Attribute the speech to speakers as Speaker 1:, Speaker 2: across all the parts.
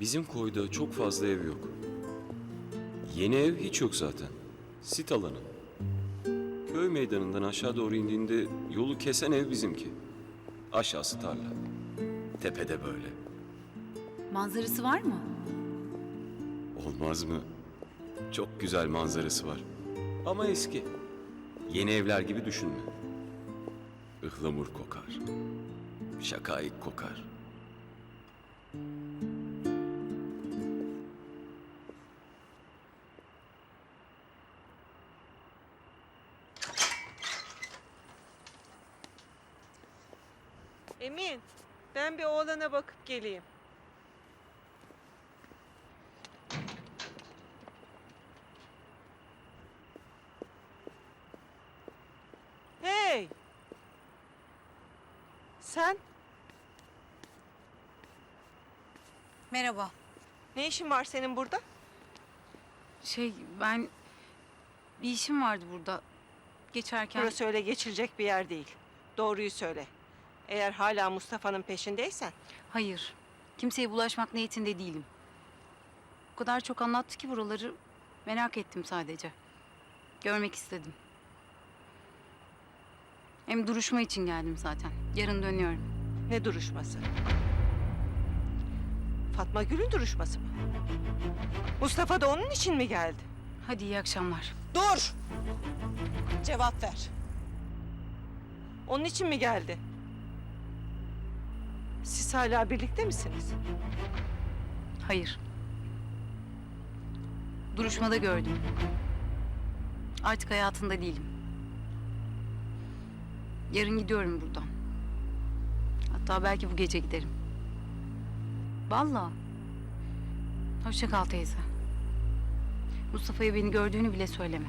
Speaker 1: Bizim koyda çok fazla ev yok. Yeni ev hiç yok zaten. Sit alanı. Köy meydanından aşağı doğru indiğinde yolu kesen ev bizimki. Aşağısı tarla. Tepede böyle.
Speaker 2: Manzarası var mı?
Speaker 1: Olmaz mı? Çok güzel manzarası var. Ama eski. Yeni evler gibi düşünme. Ihlamur kokar. Şakayık kokar.
Speaker 3: Emin, ben bir oğlana bakıp geleyim. Hey! Sen
Speaker 2: Merhaba.
Speaker 3: ne işin var senin burada?
Speaker 2: Şey ben bir işim vardı burada. Geçerken
Speaker 3: Burası öyle geçilecek bir yer değil. Doğruyu söyle. Eğer hala Mustafa'nın peşindeysen
Speaker 2: hayır. Kimseye bulaşmak niyetinde değilim. O kadar çok anlattı ki buraları merak ettim sadece. Görmek istedim. Hem duruşma için geldim zaten. Yarın dönüyorum.
Speaker 3: ne duruşması? Fatma Gül'ün duruşması mı? Mustafa da onun için mi geldi?
Speaker 2: Hadi iyi akşamlar.
Speaker 3: Dur! Cevap ver. Onun için mi geldi? Siz hala birlikte misiniz?
Speaker 2: Hayır. Duruşmada gördüm. Artık hayatında değilim. Yarın gidiyorum buradan. Hatta belki bu gece giderim. Vallahi. Hoşça kal teyze. Mustafa'ya beni gördüğünü bile söyleme.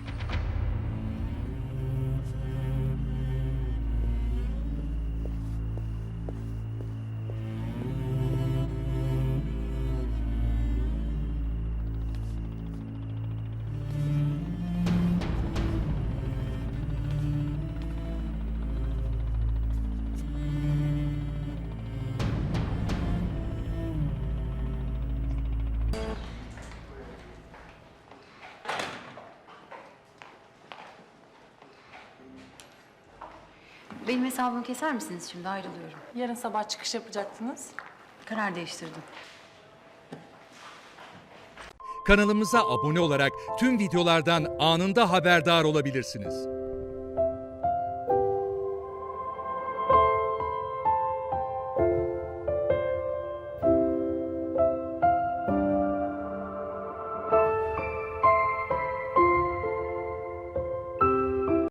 Speaker 2: Benim hesabımı keser misiniz şimdi? Ayrılıyorum.
Speaker 4: Yarın sabah çıkış yapacaktınız.
Speaker 2: Karar değiştirdim.
Speaker 5: Kanalımıza abone olarak tüm videolardan anında haberdar olabilirsiniz.